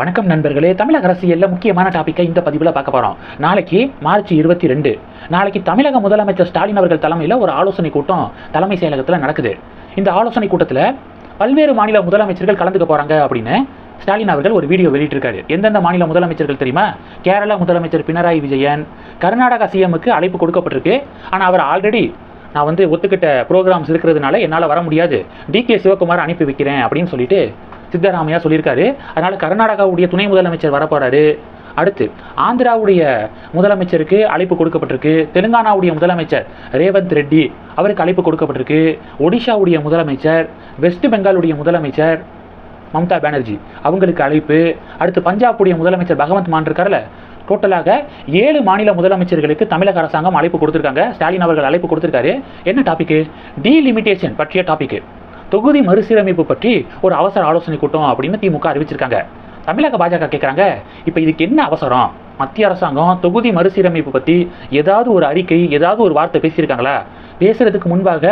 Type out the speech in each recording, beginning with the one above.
வணக்கம் நண்பர்களே. தமிழக அரசியலில் முக்கியமான டாப்பிக்கை இந்த பதிவில் பார்க்க போகிறோம் நாளைக்கு மார்ச் இருபத்தி ரெண்டு. நாளைக்கு தமிழக முதலமைச்சர் ஸ்டாலின் அவர்கள் தலைமையில் ஒரு ஆலோசனை கூட்டம் தலைமை செயலகத்தில் நடக்குது. இந்த ஆலோசனை கூட்டத்தில் பல்வேறு மாநில முதலமைச்சர்கள் கலந்துக்க போகிறாங்க அப்படின்னு ஸ்டாலின் அவர்கள் ஒரு வீடியோ வெளியிட்டிருக்காரு. எந்தெந்த மாநில முதலமைச்சர்கள் தெரியுமா? கேரளா முதலமைச்சர் பினராயி விஜயன் கர்நாடகா சிஎம்முக்கு அழைப்பு கொடுக்கப்பட்டிருக்கு. ஆனால் அவர் ஆல்ரெடி நான் வந்து ஒத்துக்கிட்ட ப்ரோக்ராம்ஸ் இருக்கிறதுனால என்னால் வர முடியாது. டிகே சிவகுமார் அனுப்பி வைக்கிறேன் அப்படின்னு சொல்லிட்டு சித்தராமையா சொல்லியிருக்காரு. அதனால கர்நாடகாவுடைய துணை முதலமைச்சர் வரப்போறாரு. அடுத்து ஆந்திராவுடைய முதலமைச்சருக்கு அழைப்பு கொடுக்கப்பட்டிருக்கு. தெலுங்கானாவுடைய முதலமைச்சர் ரேவந்த் ரெட்டி அவருக்கு அழைப்பு கொடுக்கப்பட்டிருக்கு. ஒடிஷாவுடைய முதலமைச்சர் வெஸ்ட் பெங்காலுடைய முதலமைச்சர் மம்தா பானர்ஜி அவங்களுக்கு அழைப்பு. அடுத்து பஞ்சாபுடைய முதலமைச்சர் பகவந்த் மான் இருக்கார்ல டோட்டலாக ஏழு மாநில முதலமைச்சர்களுக்கு தமிழக அரசாங்கம் அழைப்பு கொடுத்துருக்காங்க. ஸ்டாலின் அவர்கள் அழைப்பு கொடுத்துருக்காரு. என்ன டாபிக் டீலிமிட்டேஷன் பற்றிய டாபிக் தொகுதி மறுசீரமைப்பு பற்றி ஒரு அவசர ஆலோசனை கூட்டம் அப்படின்னு திமுக அறிவிச்சிருக்காங்க. தமிழக பாஜக கேட்குறாங்க இப்போ இதுக்கு என்ன அவசரம்? மத்திய அரசாங்கம் தொகுதி மறுசீரமைப்பு பற்றி ஏதாவது ஒரு அறிக்கை ஏதாவது ஒரு வார்த்தை பேசியிருக்காங்களா? பேசுறதுக்கு முன்பாக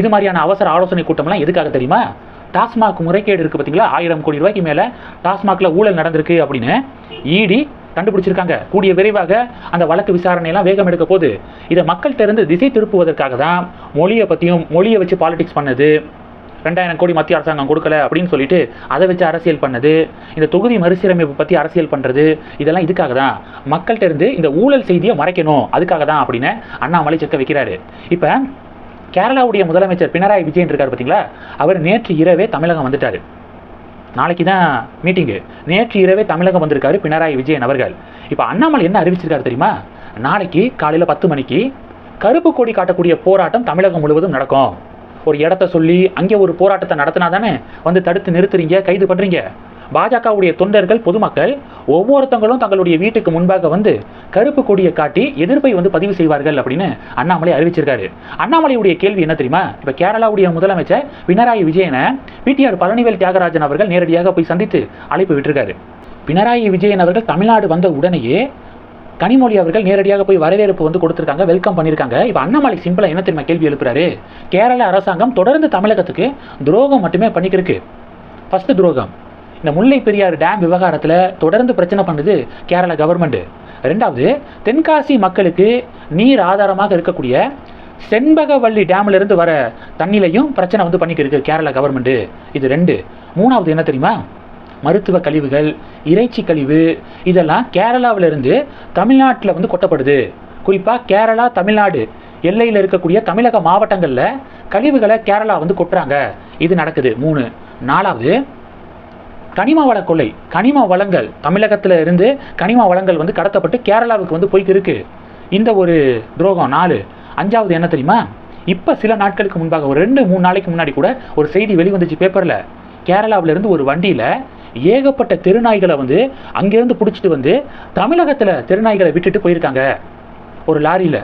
இது மாதிரியான அவசர ஆலோசனை கூட்டம்லாம் எதுக்காக தெரியுமா? டாஸ்மாக் முறைகேடு இருக்குது பார்த்தீங்களா ஆயிரம் கோடி ரூபாய்க்கு மேலே டாஸ்மாகில் ஊழல் நடந்திருக்கு அப்படின்னு இடி கண்டுபிடிச்சிருக்காங்க. கூடிய விரைவாக அந்த வழக்கு விசாரணையெல்லாம் வேகம் எடுக்க போகுது. இதை மக்கள்கிட்ட இருந்து திசை திருப்புவதற்காக தான் மொழியை பற்றியும் மொழியை வச்சு பாலிடிக்ஸ் பண்ணது. ரெண்டாயிரம் கோடி மத்திய அரசாங்கம் கொடுக்கல அப்படின்னு சொல்லிட்டு அதை வச்சு அரசியல் பண்ணது இந்த தொகுதி மறுசீரமைப்பு பற்றி அரசியல் பண்ணுறது இதெல்லாம் இதுக்காக தான். மக்கள்கிட்ட இருந்து இந்த ஊழல் செய்தியை மறைக்கணும் அதுக்காக தான் அப்படின்னு அண்ணாமலை செக்க வைக்கிறாரு. இப்போ கேரளாவுடைய முதலமைச்சர் பினராயி விஜயன் இருக்கார் பார்த்தீங்களா அவர் நேற்று இரவே தமிழகம் வந்துட்டார். நாளைக்கு தான் மீட்டிங்கு நேற்று இரவே தமிழகம் வந்திருக்காரு பினராயி விஜயன் அவர்கள். இப்போ அண்ணாமலை என்ன அறிவிச்சிருக்காரு தெரியுமா? நாளைக்கு காலையில் பத்து மணிக்கு கருப்பு கொடி காட்டக்கூடிய போராட்டம் தமிழகம் முழுவதும் நடக்கும். ஒரு இடத்த சொல்லி அங்கே ஒரு போராட்டத்தை நடத்தினா தானே வந்து தடுத்து நிறுத்துறீங்க கைது பண்ணுறீங்க பாஜகவுடைய தொண்டர்கள் பொதுமக்கள் ஒவ்வொருத்தங்களும் தங்களுடைய வீட்டுக்கு முன்பாக வந்து கருப்பு கொடியை காட்டி எதிர்ப்பை வந்து பதிவு செய்வார்கள் அப்படின்னு அண்ணாமலை அறிவிச்சிருக்காரு. அண்ணாமலையுடைய கேள்வி என்ன தெரியுமா? இப்போ கேரளாவுடைய முதலமைச்சர் பினராயி விஜயனை பிடிஆர் பழனிவேல் தியாகராஜன் அவர்கள் நேரடியாக போய் சந்தித்து அழைப்பு விட்டிருக்காரு. பினராயி விஜயன் அவர்கள் தமிழ்நாடு வந்த உடனேயே கனிமொழி அவர்கள் நேரடியாக போய் வரவேற்பு வந்து கொடுத்துருக்காங்க வெல்கம் பண்ணியிருக்காங்க. இப்போ அண்ணாமலை சிம்பிளாக என்ன தெரியுமா கேள்வி எழுப்புறாரு? கேரள அரசாங்கம் தொடர்ந்து தமிழகத்துக்கு துரோகம் மட்டுமே பண்ணிக்கிருக்கு. ஃபஸ்ட்டு துரோகம். இந்த முல்லை பெரியாறு டேம் விவகாரத்தில் தொடர்ந்து பிரச்சனை பண்ணுது கேரள கவர்மெண்ட்டு ரெண்டாவது தென்காசி மக்களுக்கு நீர் ஆதாரமாக இருக்கக்கூடிய செண்பகவள்ளி டேம்லேருந்து வர தண்ணிலையும் பிரச்சனை வந்து பண்ணிக்கிருக்கு கேரள கவர்மெண்ட்டு இது ரெண்டு. மூணாவது என்ன தெரியுமா? மருத்துவ கழிவுகள் இறைச்சி கழிவு இதெல்லாம் கேரளாவிலிருந்து தமிழ்நாட்டில் வந்து கொட்டப்படுது. குறிப்பாக கேரளா தமிழ்நாடு எல்லையில் இருக்கக்கூடிய தமிழக மாவட்டங்களில் கழிவுகளை கேரளா வந்து கொட்டுறாங்க. இது நடக்குது. மூணு. நாலாவது கனிம வள கொள்ளை கனிம வளங்கள். தமிழகத்தில் இருந்து கனிம வளங்கள் வந்து கடத்தப்பட்டு கேரளாவுக்கு வந்து போய்க்கு இருக்கு. இந்த ஒரு துரோகம். நாலு. அஞ்சாவது என்ன தெரியுமா? இப்போ சில நாட்களுக்கு முன்பாக ஒரு ரெண்டு மூணு நாளைக்கு முன்னாடி கூட ஒரு செய்தி வெளிவந்துச்சு பேப்பரில். கேரளாவிலேருந்து ஒரு வண்டியில் ஏகப்பட்ட தெருநாய்களை வந்து அங்கேருந்து பிடிச்சிட்டு வந்து தமிழகத்தில் தெருநாய்களை விட்டுட்டு போயிருக்காங்க. ஒரு லாரியில்.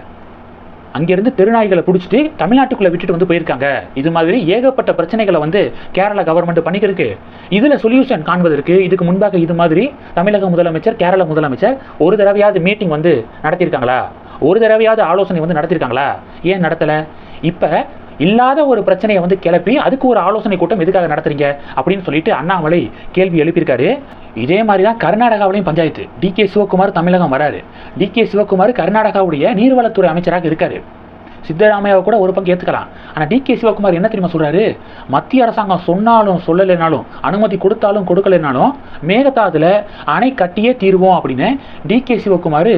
அங்கேருந்து தெருநாய்களை பிடிச்சிட்டு தமிழ்நாட்டுக்குள்ளே விட்டுட்டு வந்து போயிருக்காங்க. இது மாதிரி ஏகப்பட்ட பிரச்சனைகளை வந்து கேரளா கவர்மெண்ட் பண்ணிக்கிருக்கு. இதில் சொல்யூஷன் காண்பதற்கு இதுக்கு முன்பாக இது மாதிரி தமிழக முதலமைச்சர் கேரள முதலமைச்சர் ஒரு தடவையாவது மீட்டிங் வந்து நடத்தியிருக்காங்களா? ஒரு தடவையாவது ஆலோசனை வந்து நடத்தியிருக்காங்களா? ஏன் நடத்தலை? இப்போ இல்லாத ஒரு பிரச்சனையை வந்து கிளப்பி அதுக்கு ஒரு ஆலோசனை கூட்டம் எதுக்காக நடத்துறீங்க அப்படின்னு சொல்லிட்டு அண்ணாமலை கேள்வி எழுப்பியிருக்காரு. இதே மாதிரி தான் கர்நாடகாவிலையும் பஞ்சாயத்து. டி கே சிவகுமார் தமிழகம் வராரு. டி கே சிவகுமார் கர்நாடகாவுடைய நீர்வளத்துறை அமைச்சராக இருக்காரு. சித்தராமையாவை கூட ஒரு பங்கு ஏற்றுக்கலாம் ஆனால் டி கே சிவகுமார் என்ன தெரியுமா சொல்கிறாரு மத்திய அரசாங்கம் சொன்னாலும் சொல்லலைனாலும் அனுமதி கொடுத்தாலும் கொடுக்கலைனாலும் மேகதாதுல அணை கட்டியே தீர்வோம் அப்படின்னு டி கே சிவகுமார்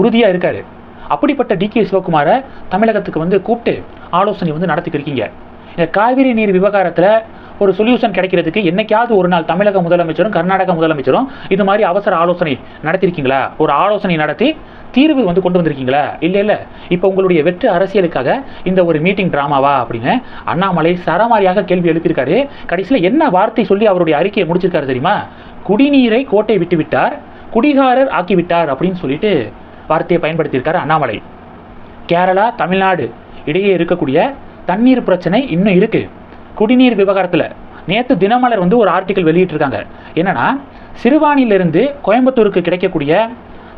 உறுதியாக இருக்காரு. அப்படிப்பட்ட டி கே சிவகுமாரை தமிழகத்துக்கு வந்து கூப்பிட்டு ஆலோசனை வந்து நடத்திக்கிருக்கீங்க. இந்த காவிரி நீர் விவகாரத்தில் ஒரு சொல்யூஷன் கிடைக்கிறதுக்கு என்னைக்காவது ஒரு நாள் தமிழக முதலமைச்சரும் கர்நாடக முதலமைச்சரும் இது மாதிரி அவசர ஆலோசனை நடத்திருக்கீங்களா? ஒரு ஆலோசனை நடத்தி தீர்வு வந்து கொண்டு வந்திருக்கீங்களா? இல்லை இல்லை. இப்போ உங்களுடைய வெற்று அரசியலுக்காக இந்த ஒரு மீட்டிங் ட்ராமாவா அப்படின்னு அண்ணாமலை சரமாரியாக கேள்வி எழுப்பியிருக்காரு. கடைசியில் என்ன வார்த்தை சொல்லி அவருடைய அறிக்கையை முடிச்சிருக்காரு தெரியுமா? குடிநீரை கோட்டை விட்டு விட்டார் குடிகாரர் ஆக்கிவிட்டார் அப்படின்னு சொல்லிட்டு வார்த்தையை பயன்படுத்தியிருக்காரு அண்ணாமலை. கேரளா தமிழ்நாடு இடையே இருக்கக்கூடிய தண்ணீர் பிரச்சனை இன்னும் இருக்கு. குடிநீர் விவகாரத்தில் நேற்று தினமலர் வந்து ஒரு ஆர்டிக்கல் வெளியிட்டிருக்காங்க. என்னன்னா சிறுவாணியிலிருந்து கோயம்புத்தூருக்கு கிடைக்கக்கூடிய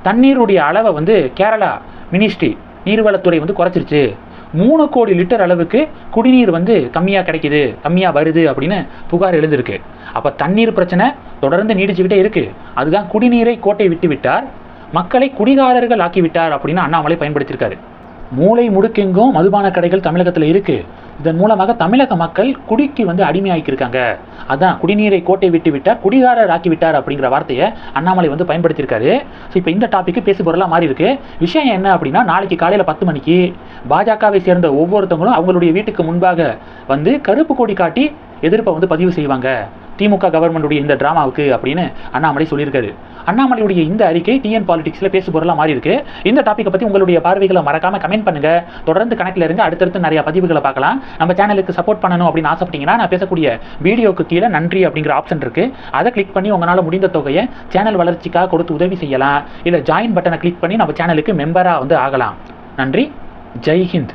தண்ணீருடைய அளவை வந்து கேரளா மினிஸ்ட்ரி நீர்வளத்துறை வந்து குறைச்சிருச்சு. மூணு கோடி லிட்டர் அளவுக்கு குடிநீர் வந்து கம்மியாக கிடைக்குது கம்மியாக வருது அப்படின்னு புகார் எழுந்திருக்கு. அப்போ தண்ணீர் பிரச்சனை தொடர்ந்து நீடிச்சுக்கிட்டே இருக்குது அதுதான் குடிநீரை கோட்டை விட்டு விட்டார் மக்களை குடிகாரர்கள் ஆக்கிவிட்டார் அப்படின்னு அண்ணாமலை பயன்படுத்தியிருக்காரு. மூளை முடுக்கெங்கும் மதுபான கடைகள் தமிழகத்தில் இருக்கு. இதன் மூலமாக தமிழக மக்கள் குடிக்கு வந்து அடிமையாக்கியிருக்காங்க அதான் குடிநீரை கோட்டை விட்டு விட்டார் குடிகாரர் ஆக்கி விட்டார் அப்படிங்கிற வார்த்தையை அண்ணாமலை வந்து பயன்படுத்தியிருக்காரு. ஸோ இப்போ இந்த டாபிக் பேசு பொருளாக மாறி இருக்கு. விஷயம் என்ன அப்படின்னா நாளைக்கு காலையில் பத்து மணிக்கு பாஜகவை சேர்ந்த ஒவ்வொருத்தவங்களும் அவங்களுடைய வீட்டுக்கு முன்பாக வந்து கருப்பு கொடி காட்டி எதிர்ப்பை வந்து பதிவு செய்வாங்க. திமுக கவர்மெண்டுடைய இந்த டிராமாவுக்கு அப்படின்னு அண்ணாமலை சொல்லியிருக்காரு. அண்ணாமலையுடைய இந்த அறிக்கை டிஎன் பாலிடிக்ஸில் பேசு பொருளாக மாறி இருக்கு. இந்த டாப்பிக்கை பற்றி உங்களுடைய பார்வைகளை மறக்காமல் கமெண்ட் பண்ணுங்க. தொடர்ந்து கணக்கில் இருங்க. அடுத்தடுத்து நிறைய பதிவுகளை பார்க்கலாம். நம்ம சேனலுக்கு சப்போர்ட் பண்ணணும் அப்படின்னு ஆசைப்பட்டீங்கன்னா நான் பேசக்கூடிய வீடியோக்கு கீழே நன்றி அப்படிங்கிற ஆப்ஷன் இருக்கு. அதை கிளிக் பண்ணி உங்களால் முடிந்த தொகையை சேனல் வளர்ச்சிக்காக கொடுத்து உதவி செய்யலாம். இல்லை ஜாயின் பட்டனை கிளிக் பண்ணி நம்ம சேனலுக்கு மெம்பராக வந்து ஆகலாம். நன்றி. ஜெய் ஹிந்த்.